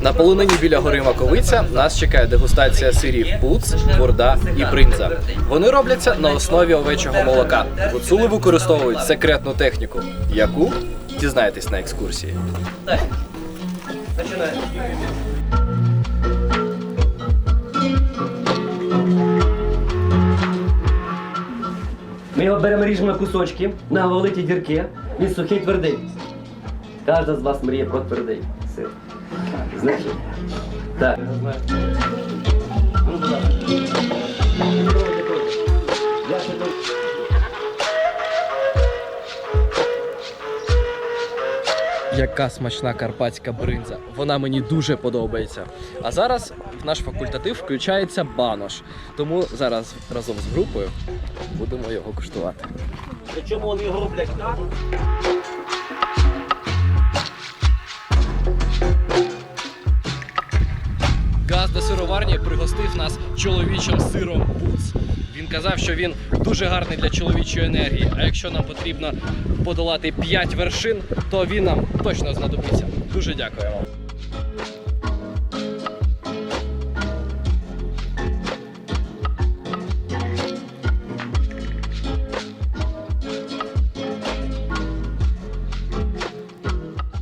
На полонині біля гори Маковиця нас чекає дегустація сирів пуц, бурда і бринза. Вони робляться на основі овечого молока. Гуцули використовують секретну техніку, яку дізнаєтесь на екскурсії. Ми його беремо ріжемо кусочки, на великі дірки. Він сухий твердий. Кожна з вас мріє про твердий сир. Значить, так. Яка смачна карпатська бринза. Вона мені дуже подобається. А зараз в наш факультатив включається банош. Тому зараз разом з групою будемо його куштувати. Причому вони його роблять так? Газ до сироварні пригостив нас чоловічим сиром Буц. Він казав, що він дуже гарний для чоловічої енергії. А якщо нам потрібно подолати 5 вершин, то він нам точно знадобиться. Дуже дякую вам.